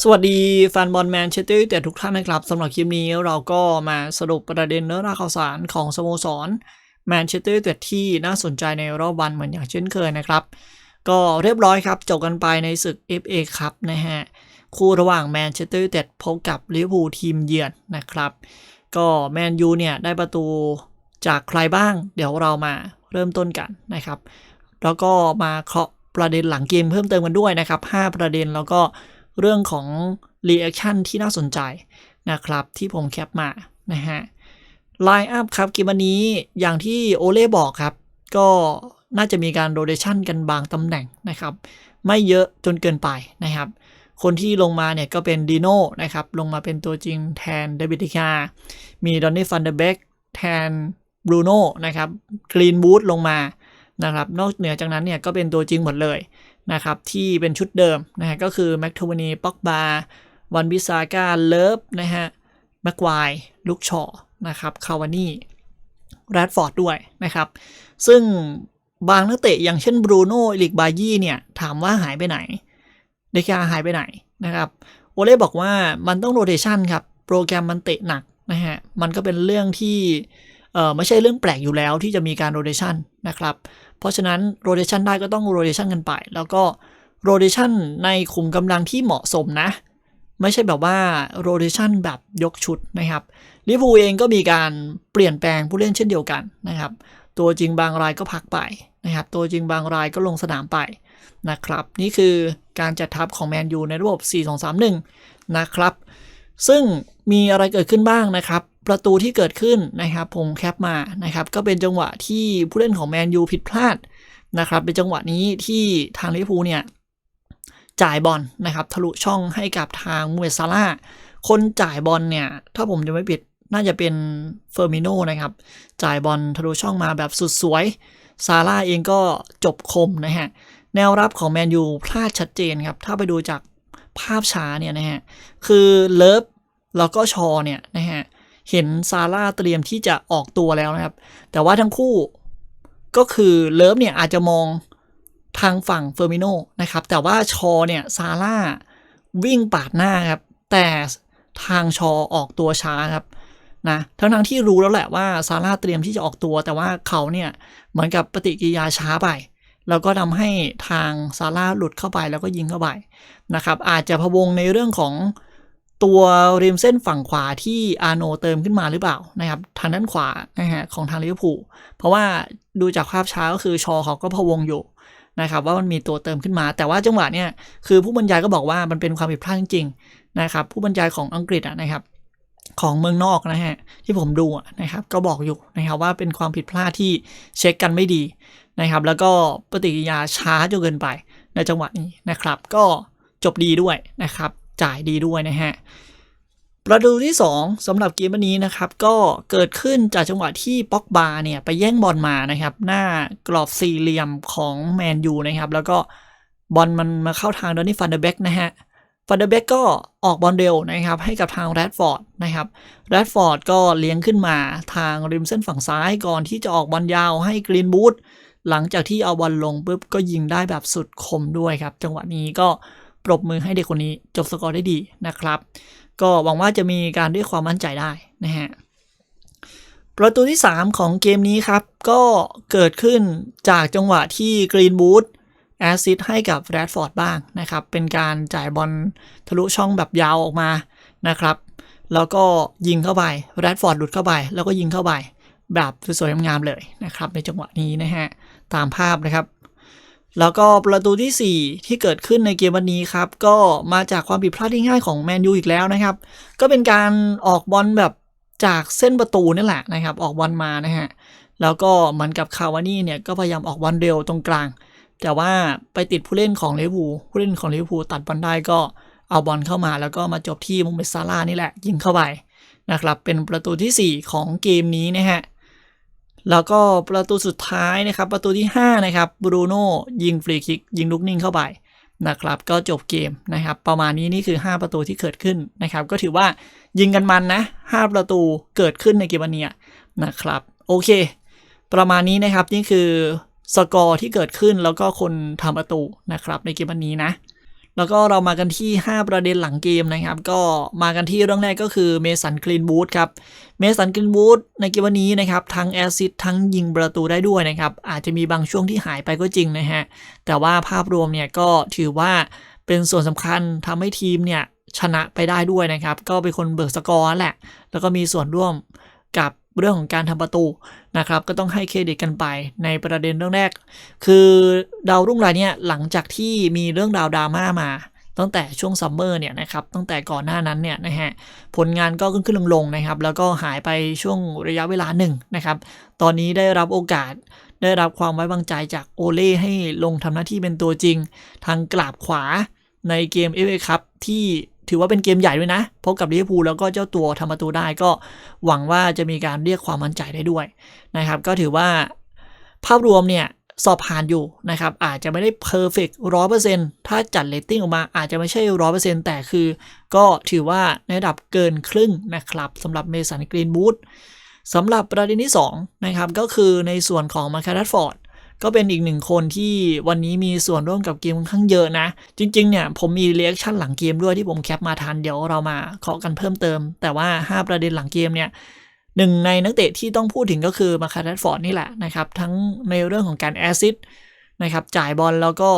สวัสดีแฟนบอลแมนเชสเตอร์ยูไนเต็ดทุกท่านนะครับสำหรับคลิปนี้เราก็มาสรุปประเด็นเนื้อหาข่าวสารของสโมสรแมนเชสเตอร์ยูไนเต็ดที่น่าสนใจในรอบวันเหมือนอย่างเช่นเคยนะครับ ก็เรียบร้อยครับจบกันไปในศึก FA ครับนะฮะคู่ระหว่างแมนเชสเตอร์ยูไนเต็ดพบกับลิเวอร์พูลทีมเยือนนะครับ ก็แมนยูเนี่ยได้ประตูจากใครบ้าง เดี๋ยวเรามาเริ่มต้นกันนะครับ แล้วก็มาเคาะประเด็นหลังเกมเพิ่มเติมกันด้วยนะครับ 5 ประเด็นแล้วก็ เรื่องของรีแอคชั่นที่น่าสนใจนะครับที่ผมแคปมานะฮะไลน์อัพครับเกมวันนี้อย่างที่โอเล่บอกครับ ก็น่าจะมีการโรเดชันกันบางตำแหน่งนะครับ ไม่เยอะจนเกินไปนะครับ คนที่ลงมาเนี่ยก็เป็นดีโน่นะครับ ลงมาเป็นตัวจริงแทนเดวิดิคามีดอนนี่ฟันเดเบกแทนบรูโน่นะครับกรีนบูธลงมา นะครับ นอกเหนือจากนั้นเนี่ยก็เป็นตัวจริงหมดเลยนะครับที่เป็นชุดเดิมนะฮะก็คือแม็กโทวานีป็อกบาวันบิซาก้าเลิฟนะฮะแม็กควายลูกชอนะครับคาวานี่แรดฟอร์ดด้วยนะครับ ซึ่งบางนักเตะอย่างเช่นบรูโน่อิลิกบายี่เนี่ย ถามว่าหายไปไหน เดคาหายไปไหนนะครับ โอเล่บอกว่ามันต้องโรเ t ชันครับ โปรแกรมมันเตะหนักนะฮะ มันก็เป็นเรื่องที่ เออไม่ใช่เรื่องแปลกอยู่แล้วที่จะมีการโรเ t ชันนะครับ เพราะฉะนั้นโรเ t ชันได้ก็ต้องโรเ t ชันกันไป แล้วก็โรเ t ชันในขุมกำลังที่เหมาะสมนะ ไม่ใช่แบบว่าโรเ t ชันแบบยกชุดนะครับลิเวอร์พูเองก็มีการเปลี่ยนแปลงผู้เล่นเช่นเดียวกันนะครับ ตัวจริงบางรายก็พักไปนะครับ ตัวจริงบางรายก็ลงสนามไปนะครับ นี่คือการจัดทัพของแมนยูในระบบ 4-2-3-1 นะครับ ซึ่งมีอะไรเกิดขึ้นบ้างนะครับ ประตูที่เกิดขึ้นนะครับ ผมแคปมานะครับ ก็เป็นจังหวะที่ผู้เล่นของแมนยูผิดพลาดนะครับ เป็นจังหวะนี้ที่ทางลิเวอร์พูลเนี่ยจ่ายบอลนะครับ ทะลุช่องให้กับทางมูเอซาร่าคนจ่ายบอลเนี่ย ถ้าผมจะไม่ผิดน่าจะเป็นเฟอร์มิโนนะครับ จ่ายบอลทะลุช่องมาแบบสุดสวยซาร่าเองก็จบคมนะฮะ แนวรับของแมนยูพลาดชัดเจนครับ ถ้าไปดูจากภาพช้าเนี่ยนะฮะ คือเลิฟแล้วก็ชอเนี่ยนะฮะ เห็นซาร่าเตรียมที่จะออกตัวแล้วนะครับ แต่ว่าทั้งคู่ก็คือเลิฟเนี่ยอาจจะมองทางฝั่งเฟอร์มิโนนะครับ แต่ว่าชอเนี่ยซาร่าวิ่งปาดหน้าครับ แต่ทางชอออกตัวช้าครับนะทั้งทั้งที่รู้แล้วแหละว่าซาร่าเตรียมที่จะออกตัว แต่ว่าเขาเนี่ยเหมือนกับปฏิกิริยาช้าไป แล้วก็ทำให้ทางซาร่าหลุดเข้าไปแล้วก็ยิงเข้าไปนะครับ อาจจะพะวงในเรื่องของ ตัวริมเส้นฝั่งขวาที่อาโนเติมขึ้นมาหรือเปล่านะครับทางด้านขวานะฮะของทางลิเวอร์พูลเพราะว่าดูจากภาพช้าก็คือชอเขาก็พะวงอยู่นะครับว่ามันมีตัวเติมขึ้นมา แต่ว่าจังหวะเนี่ยคือผู้บรรยายก็บอกว่ามันเป็นความผิดพลาดจริงๆนะครับผู้บรรยายของอังกฤษนะครับของเมืองนอกนะฮะที่ผมดูนะครับก็บอกอยู่นะครับว่าเป็นความผิดพลาดที่เช็คกันไม่ดีนะครับแล้วก็ปฏิกิริยาช้าจนเกินไปในจังหวะนี้นะครับ ก็จบดีด้วยนะครับ จ่ายดีด้วยนะฮะประตูที่ 2สำหรับเกมวันนี้นะครับ ก็เกิดขึ้นจากจังหวะที่ป็อกบาเนี่ย ไปแย่งบอลมานะครับ หน้ากรอบสี่เหลี่ยมของแมนยูนะครับ แล้วก็บอลมันมาเข้าทางดอนนี่ฟันเดอร์เบกนะฮะฟันเดอร์เบกก็ออกบอลเร็วนะครับ ให้กับทางแรดฟอร์ดนะครับแรดฟอร์ดก็เลี้ยงขึ้นมาทางริมเส้นฝั่งซ้ายก่อนที่จะออกบอลยาวให้กรีนบูธหลังจากที่เอาบอลลงปุ๊บก็ยิงได้แบบสุดคมด้วยครับ จังหวะนี้ก็ ปรบมือให้เด็กคนนี้จบสกอร์ได้ดีนะครับ ก็หวังว่าจะมีการเรียความมั่นใจได้นะฮะประตูที่ 3 ของเกมนี้ครับ ก็เกิดขึ้นจากจังหวะที่กรีนบูธแอซซิดให้กับแรดฟอร์ดบ้างนะครับ เป็นการจ่ายบอลทะลุช่องแบบยาวออกมานะครับ แล้วก็ยิงเข้าไปแรดฟอร์ดหลุดเข้าไป แล้วก็ยิงเข้าไป แบบสวยๆงามๆเลยนะครับ ในจังหวะนี้นะฮะ ตามภาพนะครับ แล้วก็ประตูที่ 4 ที่เกิดขึ้นในเกมวันนี้ครับ ก็มาจากความผิดพลาดที่ง่ายของแมนยูอีกแล้วนะครับ ก็เป็นการออกบอลแบบจากเส้นประตูนี่แหละนะครับ ออกบอลมานะฮะ แล้วก็เหมือนกับคาวานี่เนี่ยก็พยายามออกบอลเร็วตรงกลาง แต่ว่าไปติดผู้เล่นของลิเวอร์พูลผู้เล่นของลิเวอร์พูลตัดบอลได้ก็เอาบอลเข้ามา แล้วก็มาจบที่มุมเบซาร่านี่แหละยิงเข้าไปนะครับ เป็นประตูที่ 4 ของเกมนี้นะฮะ แล้วก็ประตูสุดท้ายนะครับ ประตูที่ 5 นะครับบรูโน่ยิงฟรีคิก ยิงลูกนิ่งเข้าไปนะครับ ก็จบเกมนะครับ ประมาณนี้นี่คือ 5 ประตูที่เกิดขึ้นนะครับ ก็ถือว่ายิงกันมันนะ 5 ประตูเกิดขึ้นในเกมวันนี้นะครับ โอเค ประมาณนี้นะครับนี่คือสกอร์ที่เกิดขึ้นแล้วก็คนทำประตูนะครับในเกมวันนี้นะ แล้วก็เรามากันที่ 5 ประเด็นหลังเกมนะครับ ก็มากันที่เรื่องแรกก็คือเมสันกรีนบูธครับ เมสันกรีนบูธในเกมวันนี้นะครับทั้งแอซซิดทั้งยิงประตูได้ด้วยนะครับ อาจจะมีบางช่วงที่หายไปก็จริงนะฮะ แต่ว่าภาพรวมเนี่ยก็ถือว่าเป็นส่วนสำคัญทำให้ทีมเนี่ยชนะไปได้ด้วยนะครับ ก็เป็นคนเบิกสกอร์แหละ แล้วก็มีส่วนร่วมกับ เรื่องของการทำประตูนะครับ ก็ต้องให้เครดิตกันไปในประเด็นเรื่องแรก คือดาวรุ่งรายเนี่ยหลังจากที่มีเรื่องราวดราม่ามา ตั้งแต่ช่วงซัมเมอร์เนี่ยนะครับตั้งแต่ก่อนหน้านั้นเนี่ยนะฮะผลงานก็ขึ้นขึ้นลงลงนะครับ แล้วก็หายไปช่วงระยะเวลาหนึ่งนะครับ ตอนนี้ได้รับโอกาสได้รับความไว้วางใจจากโอเล่ให้ลงทำหน้าที่เป็นตัวจริง ทางกราบขวาในเกมเอฟเอคัพที่ ถือว่าเป็นเกมใหญ่ด้วยนะพบกับลิเวอร์พูลแล้วก็เจ้าตัวทำประตูได้ก็หวังว่าจะมีการเรียกความมั่นใจได้ด้วยนะครับ ก็ถือว่าภาพรวมเนี่ยสอบผ่านอยู่นะครับ อาจจะไม่ได้เพอร์เฟกต์ร้อยเปอร์เซ็นต์ถ้าจัดเลตติ้งออกมาอาจจะไม่ใช่ร้อยเปอร์เซ็นต์แต่คือ ก็ถือว่าในระดับเกินครึ่งนะครับสำหรับเมสันกรีนบูธสำหรับประเด็นที่2นะครับก็คือในส่วนของมาคาร์ดฟอร์ด ก็เป็นอีกหนึ่งคนที่วันนี้มีส่วนร่วมกับเกมค่อนข้างเยอะนะ จริงๆเนี่ยผมมีเรีแอคชั่นหลังเกมด้วยที่ผมแคปมาทันเดี๋ยวเรามาเคาะกันเพิ่มเติม แต่ว่า 5 ประเด็นหลังเกมเนี่ยหนึ่งในนักเตะที่ต้องพูดถึงก็คือมาคาร์ดฟอร์ดนี่แหละนะครับทั้งในเรื่องของการแอซิดนะครับจ่ายบอลแล้วก็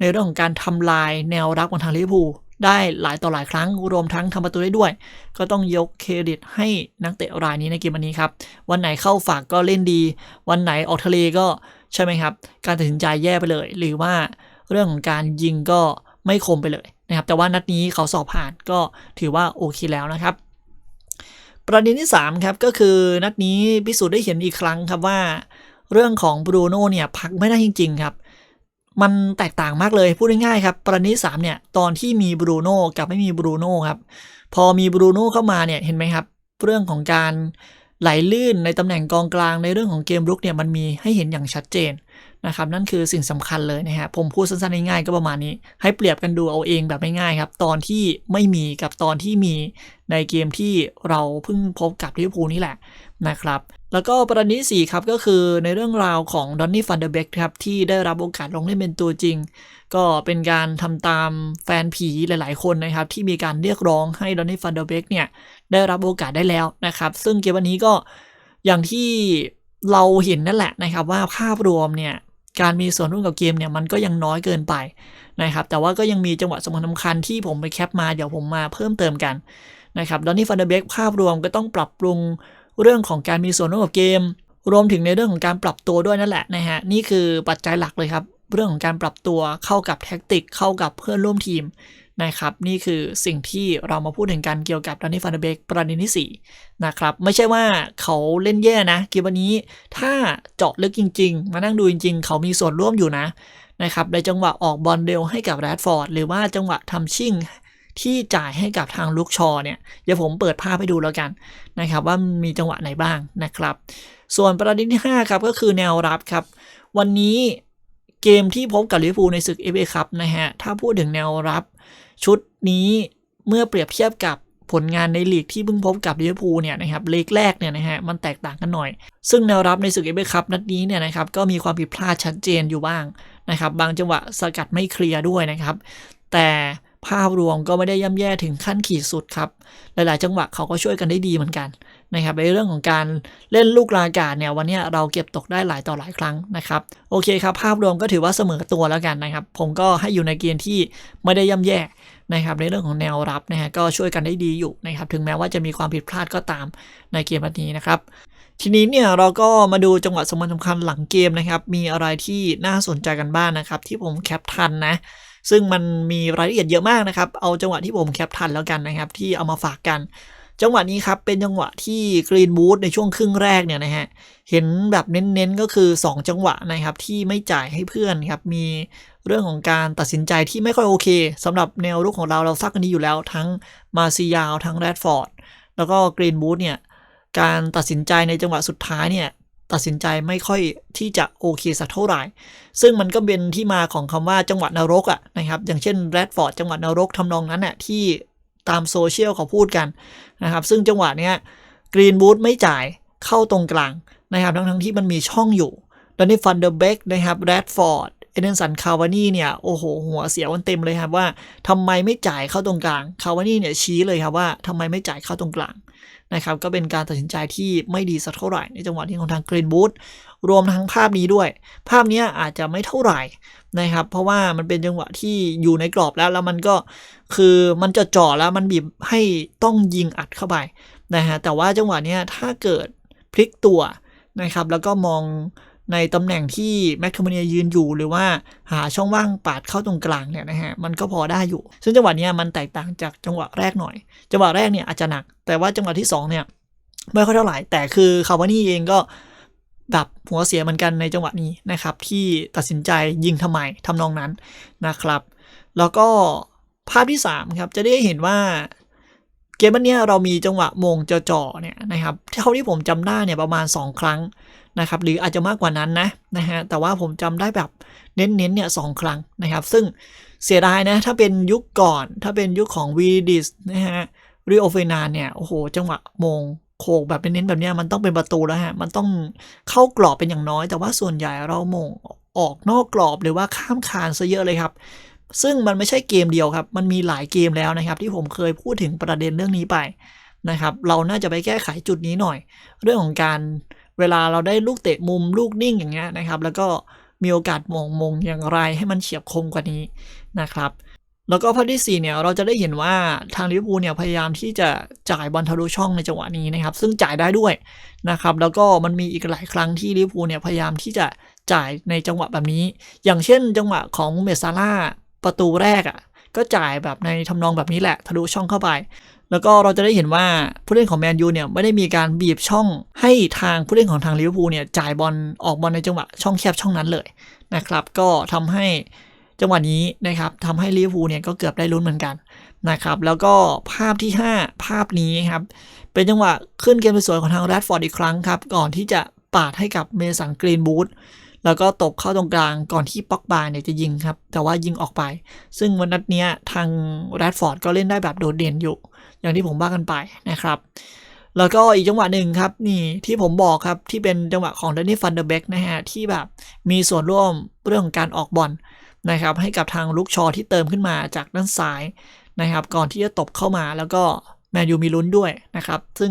ในเรื่องของการทำลายแนวรับของทางลิเวอร์พูล ได้หลายต่อหลายครั้งรวมทั้งทำประตูได้ด้วย ก็ต้องยกเครดิตให้นักเตะรายนี้ในเกมวันนี้ครับ วันไหนเข้าฝากก็เล่นดี วันไหนออกทะเลก็ใช่ไหมครับ การตัดสินใจแย่ไปเลย หรือว่าเรื่องของการยิงก็ไม่คมไปเลยนะครับ แต่ว่านัดนี้เขาสอบผ่านก็ถือว่าโอเคแล้วนะครับ ประเด็นที่3ครับก็คือนัดนี้พิสูจน์ได้เห็นอีกครั้งครับว่า เรื่องของบรูโน่เนี่ยพักไม่ได้จริง ๆ ครับ มันแตกต่างมากเลยพูดง่ายๆครับประเด็นที่3เนี่ยตอนที่มีบรูโน่กับไม่มีบรูโน่ครับพอมีบรูโน่เข้ามาเนี่ยเห็นไหมครับ เรื่องของการไหลลื่นในตำแหน่งกองกลางในเรื่องของเกมรุกเนี่ยมันมีให้เห็นอย่างชัดเจนนะครับนั่นคือสิ่งสำคัญเลยนะฮะผมพูดสั้นๆง่ายๆก็ประมาณนี้ ให้เปรียบกันดูเอาเองแบบง่ายๆครับ ตอนที่ไม่มีกับตอนที่มีในเกมที่เราเพิ่งพบกับลิเวอร์พูลนี่แหละ นะครับ แล้วก็ประเด็นที่ 4 ครับก็คือในเรื่องราวของดอนนี่ฟันเดอร์เบกครับ ที่ได้รับโอกาสลงเล่นเป็นตัวจริง ก็เป็นการทำตามแฟนผีหลาย ๆ คนนะครับ ที่มีการเรียกร้องให้ดอนนี่ฟันเดอร์เบกเนี่ย ได้รับโอกาสได้แล้วนะครับ ซึ่งเกมวันนี้ก็อย่างที่เราเห็นนั่นแหละนะครับว่าภาพรวมเนี่ยการมีส่วนร่วมกับเกมเนี่ยมันก็ยังน้อยเกินไปนะครับแต่ว่าก็ยังมีจังหวะสำคัญสำคัญที่ผมไปแคปมาเดี๋ยวผมมาเพิ่มเติมกันนะครับดอนนี่ฟันเดอร์เบกภาพรวมก็ต้องปรับปรุง เรื่องของการมีส่วนร่วมกับเกม รวมถึงในเรื่องของการปรับตัวด้วยนั่นแหละนะฮะนี่คือปัจจัยหลักเลยครับ เรื่องของการปรับตัวเข้ากับแท็กติกเข้ากับเพื่อนร่วมทีมนะครับนี่คือสิ่งที่เรามาพูดถึงกันเกี่ยวกับดอนนี่ฟันเดอร์เบกประเด็นที่4นะครับไม่ใช่ว่าเขาเล่นแย่นะเกมวันนี้ถ้าเจาะลึกจริง ๆ มานั่งดูจริง ๆ เขามีส่วนร่วมอยู่นะนะครับในจังหวะออกบอลเร็วให้กับแรดฟอร์ดหรือว่าจังหวะทำชิ่ง ที่จ่ายให้กับทางลูกชอเนี่ยเดี๋ยวผมเปิดภาพให้ดูแล้วกันนะครับว่ามีจังหวะไหนบ้างนะครับ ส่วนประเด็นที่ 5 ครับก็คือแนวรับครับ วันนี้เกมที่พบกับลิเวอร์พูลในศึกเอฟเอคัพนะฮะถ้าพูดถึงแนวรับ ชุดนี้เมื่อเปรียบเทียบกับผลงานในลีกที่เพิ่งพบกับลิเวอร์พูลเนี่ยนะครับเลกแรกเนี่ยนะฮะมันแตกต่างกันหน่อย ซึ่งแนวรับในศึกเอฟเอคัพนัดนี้เนี่ยนะครับก็มีความผิดพลาดชัดเจนอยู่บ้างนะครับบางจังหวะสกัดไม่เคลียร์ด้วยนะครับ แต่ ภาพรวมก็ไม่ได้ย่ำแย่ถึงขั้นขีดสุดครับ หลาย ๆ จังหวะเขาก็ช่วยกันได้ดีเหมือนกันนะครับในเรื่องของการเล่นลูกลากาศเนี่ยวันนี้เราเก็บตกได้หลายต่อหลายครั้งนะครับโอเคครับ ภาพรวมก็ถือว่าเสมอตัวแล้วกันนะครับ ผมก็ให้อยู่ในเกณฑ์ที่ไม่ได้ย่ำแย่นะครับในเรื่องของแนวรับนะฮะก็ช่วยกันได้ดีอยู่นะครับถึงแม้ว่าจะมีความผิดพลาดก็ตามในเกมวันนี้นะครับ ทีนี้เนี่ยเราก็มาดูจังหวะสำคัญสำคัญหลังเกมนะครับ มีอะไรที่น่าสนใจกันบ้างนนะครับ ที่ผมแคปทันนะ ซึ่งมันมีรายละเอียดเยอะมากนะครับ เอาจังหวะที่ผมแคปทันแล้วกันนะครับ ที่เอามาฝากกัน จังหวะนี้ครับเป็นจังหวะที่กรีนบูธในช่วงครึ่งแรกเนี่ยนะฮะเห็นแบบเน้นๆก็คือ 2 จังหวะนะครับที่ไม่จ่ายให้เพื่อนครับมีเรื่องของการตัดสินใจที่ไม่ค่อยโอเคสำหรับแนวรุกของเราเราทราบกันดีอยู่แล้ว ทั้งมาซิยาวทั้งแรดฟอร์ดแล้วก็กรีนบูธเนี่ยการตัดสินใจในจังหวะสุดท้ายเนี่ย ตัดสินใจไม่ค่อยที่จะโอเคสักเท่าไหร่ ซึ่งมันก็เป็นที่มาของคำว่าจังหวัดนรกอะนะครับ อย่างเช่นแรดฟอร์ดจังหวัดนรกทำนองนั้นน่ะที่ตามโซเชียลเขาพูดกันนะครับ ซึ่งจังหวะเนี้ยกรีนบูธไม่จ่ายเข้าตรงกลางนะครับ ทั้งทั้งที่มันมีช่องอยู่ดอนนี่ฟันเดอร์เบกนะครับแรดฟอร์ดเอเดนสันคาวานี่เนี่ยโอ้โหหัวเสียวันเต็มเลยครับว่าทำไมไม่จ่ายเข้าตรงกลางคาวานี่เนี่ยชี้เลยครับว่าทำไมไม่จ่ายเข้าตรงกลาง นะครับก็เป็นการตัดสินใจที่ไม่ดีสักเท่าไหร่ในจังหวะที่ของทางกรีนบูธรวมทั้งภาพนี้ด้วย ภาพนี้อาจจะไม่เท่าไหร่นะครับ เพราะว่ามันเป็นจังหวะที่อยู่ในกรอบแล้ว แล้วมันก็คือมันจะจ่อแล้วมันบีบให้ต้องยิงอัดเข้าไปนะฮะแต่ว่าจังหวะนี้ถ้าเกิดพลิกตัวนะครับ แล้วก็มอง ในตำแหน่งที่แมคคาเมเนียยืนอยู่หรือว่าหาช่องว่างปาดเข้าตรงกลางเนี่ยนะฮะมันก็พอได้อยู่ ซึ่งจังหวะเนี้ยมันแตกต่างจากจังหวะแรกหน่อย จังหวะแรกเนี่ยอาจจะหนัก แต่ว่าจังหวะที่สองเนี่ยไม่ค่อยเท่าไหร่ แต่คือคาวานี่เองก็แบบหัวเสียเหมือนกันในจังหวะนี้นะครับ ที่ตัดสินใจยิงทำไมทำนองนั้นนะครับ แล้วก็ภาพที่3ครับจะได้เห็นว่าเกมนี้เรามีจังหวะมงจ่อๆเนี่ยนะครับเท่าที่ผมจำได้เนี่ยประมาณ 2 ครั้ง นะครับหรืออาจจะมากกว่านั้นนะนะฮะแต่ว่าผมจำได้แบบเน้นๆเนี่ยสองครั้งนะครับ ซึ่งเสียดายนะถ้าเป็นยุคก่อน ถ้าเป็นยุคของวีดิสนะฮะริโอเฟนานเนี่ยโอ้โหจังหวะมงโขกแบบเน้นๆแบบเนี้ยมันต้องเป็นประตูแล้วฮะ มันต้องเข้ากรอบเป็นอย่างน้อย แต่ว่าส่วนใหญ่เรามงออกนอกกรอบหรือว่าข้ามคานซะเยอะเลยครับ ซึ่งมันไม่ใช่เกมเดียวครับ มันมีหลายเกมแล้วนะครับ ที่ผมเคยพูดถึงประเด็นเรื่องนี้ไปนะครับ เราน่าจะไปแก้ไขจุดนี้หน่อย เรื่องของการ เวลาเราได้ลูกเตะมุมลูกนิ่งอย่างเงี้ยนะครับ แล้วก็มีโอกาสมองมงอย่างไรให้มันเฉียบคมกว่านี้นะครับ แล้วก็ภาพที่4เนี่ยเราจะได้เห็นว่าทางลิเวอร์พูลเนี่ยพยายามที่จะจ่ายบอลทะลุช่องในจังหวะนี้นะครับ ซึ่งจ่ายได้ด้วยนะครับ แล้วก็มันมีอีกหลายครั้งที่ลิเวอร์พูลเนี่ยพยายามที่จะจ่ายในจังหวะแบบนี้ อย่างเช่น จังหวะของเมซาร่าประตูแรกอะ่ะ ก็จ่ายแบบในทำนองแบบนี้แหละทะลุช่องเข้าไป แล้วก็เราจะได้เห็นว่าผู้เล่นของแมนยูเนี่ยไม่ได้มีการบีบช่องให้ทางผู้เล่นของทางลิเวอร์พูลเนี่ยจ่ายบอลออกบอลในจังหวะช่องแคบช่องนั้นเลยนะครับ ก็ทำให้จังหวะนี้นะครับทำให้ลิเวอร์พูลเนี่ยก็เกือบได้ลุ้นเหมือนกันนะครับแล้วก็ภาพที่ 5 ภาพนี้ครับเป็นจังหวะขึ้นเกมสวยของทางแรดฟอร์ดอีกครั้งครับก่อนที่จะปาดให้กับเมสันกรีนบูธ แล้วก็ตบเข้าตรงกลางก่อนที่ป็อกบาเนี่ยจะยิงครับ แต่ว่ายิงออกไป ซึ่งวันนัดเนี้ยทางแรดฟอร์ดก็เล่นได้แบบโดดเด่นอยู่ อย่างที่ผมว่ากันไปนะครับแล้วก็อีกจังหวะหนึ่งครับนี่ที่ผมบอกครับที่เป็นจังหวะของดนนี่ฟันเดอร์เบกนะฮะที่แบบมีส่วนร่วมเรื่องของการออกบอลนะครับให้กับทางลุกชอที่เติมขึ้นมาจากด้านซ้ายนะครับ ก่อนที่จะตบเข้ามาแล้วก็ มนยูมีลุ้นด้วยนะครับ ซึ่ง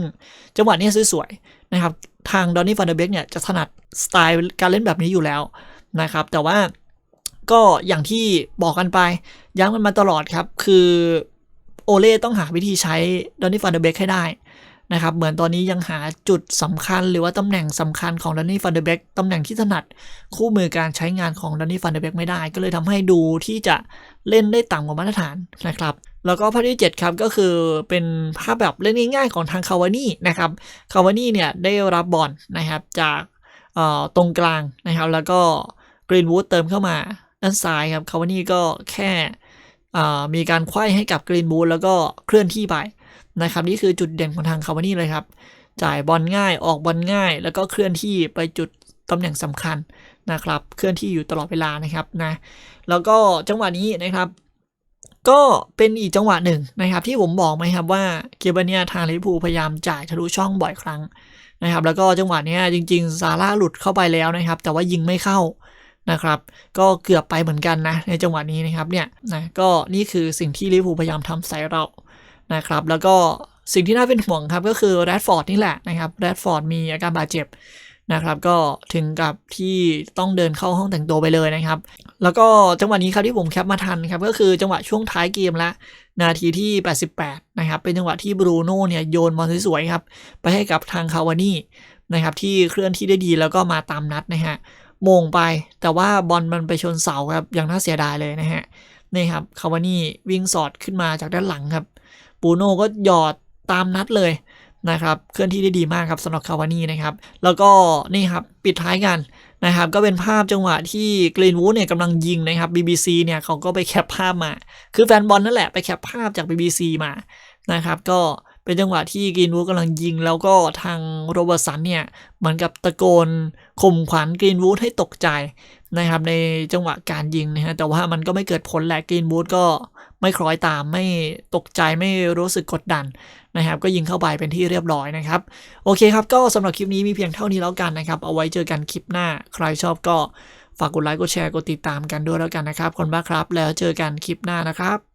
จังหวะนี้สวยๆนะครับ ทางดอนนี่ฟันเดอร์เบกเนี่ยจะถนัดสไตล์การเล่นแบบนี้อยู่แล้วนะครับ แต่ว่าก็อย่างที่บอกกันไป ย้ำกันมาตลอดครับ คือโอเล่ต้องหาวิธีใช้ดอนนี่ฟันเดอร์เบกให้ได้ นะครับ เหมือนตอนนี้ยังหาจุดสำคัญหรือว่าตำแหน่งสำคัญของดอนนี่ฟันเดเบกตำแหน่งที่ถนัดคู่มือการใช้งานของดอนนี่ฟันเดเบกไม่ได้ ก็เลยทำให้ดูที่จะเล่นได้ต่ำกว่ามาตรฐานนะครับ แล้วก็ภาพที่ 7 ครับก็คือเป็นภาพแบบเล่นง่ายๆของทางคาวานี่นะครับคาวานี่เนี่ยได้รับบอลนะครับจากตรงกลางนะครับ แล้วก็กรีนวูดเติมเข้ามาด้านซ้ายครับคาวานี่ก็แค่มีการคว้ให้กับกรีนวูดแล้วก็เคลื่อนที่ไป นะครับนี่คือจุดเด่นของทางคาวานี่เลยครับ จ่ายบอลง่ายออกบอลง่าย แล้วก็เคลื่อนที่ไปจุดตำแหน่งสำคัญนะครับ เคลื่อนที่อยู่ตลอดเวลานะครับนะแล้วก็จังหวะนี้นะครับ ก็เป็นอีกจังหวะหนึ่งนะครับ ที่ผมบอกไหมครับว่าเกมเนียทางลิเวอร์พูลพยายามจ่ายทะลุช่องบ่อยครั้งนะครับ แล้วก็จังหวะนี้จริง ๆ ซาร่าหลุดเข้าไปแล้วนะครับ แต่ว่ายิงไม่เข้านะครับ ก็เกือบไปเหมือนกันนะในจังหวะนี้นะครับเนี่ยนะก็นี่คือสิ่งที่ลิเวอร์พูลพยายามทำใส่เรา นะครับ แล้วก็สิ่งที่น่าเป็นห่วงครับก็คือแรดฟอร์ดนี่แหละนะครับแรดฟอร์ดมีอาการบาดเจ็บนะครับก็ถึงกับที่ต้องเดินเข้าห้องแต่งตัวไปเลยนะครับ แล้วก็จังหวะนี้ครับที่ผมแคปมาทันครับก็คือจังหวะช่วงท้ายเกมแล้วนาทีที่ 88 นะครับ เป็นจังหวะที่บรูโน่เนี่ยโยนบอลสวยๆครับ ไปให้กับทางคาวานี่นะครับที่เคลื่อนที่ได้ดีแล้วก็มาตามนัดนะฮะมงไปแต่ว่าบอลมันไปชนเสาครับอย่างน่าเสียดายเลยนะฮะนี่ครับคาวานี่วิ่งสอดขึ้นมาจากด้านหลังครับ ปูโน่ก็หยอดตามนัดเลยนะครับเคลื่อนที่ได้ดีมากครับสำหรับคาวานี่นะครับ แล้วก็นี่ครับปิดท้ายกันนะครับก็เป็นภาพจังหวะที่กรีนวูดเนี่ยกำลังยิงนะครับ BBC เนี่ยเขาก็ไปแคปภาพมา คือแฟนบอลนั่นแหละไปแคปภาพจาก BBC มานะครับ ก็ เป็นจังหวะที่กรีนวูดกำลังยิง แล้วก็ทางโรเบิร์ตสันเนี่ยเหมือนกับตะโกนข่มขวัญกรีนวูดให้ตกใจนะครับในจังหวะการยิงนะฮะแต่ว่ามันก็ไม่เกิดผลแหละกรีนวูดก็ไม่คล้อยตามไม่ตกใจไม่รู้สึกกดดันนะครับก็ยิงเข้าไปเป็นที่เรียบร้อยนะครับ โอเคครับ ก็สำหรับคลิปนี้มีเพียงเท่านี้แล้วกันนะครับ เอาไว้เจอกันคลิปหน้า ใครชอบก็ฝากกดไลค์กดแชร์กดติดตามกันด้วยแล้วกันนะครับคนบ้าครับ แล้วเจอกันคลิปหน้านะครับ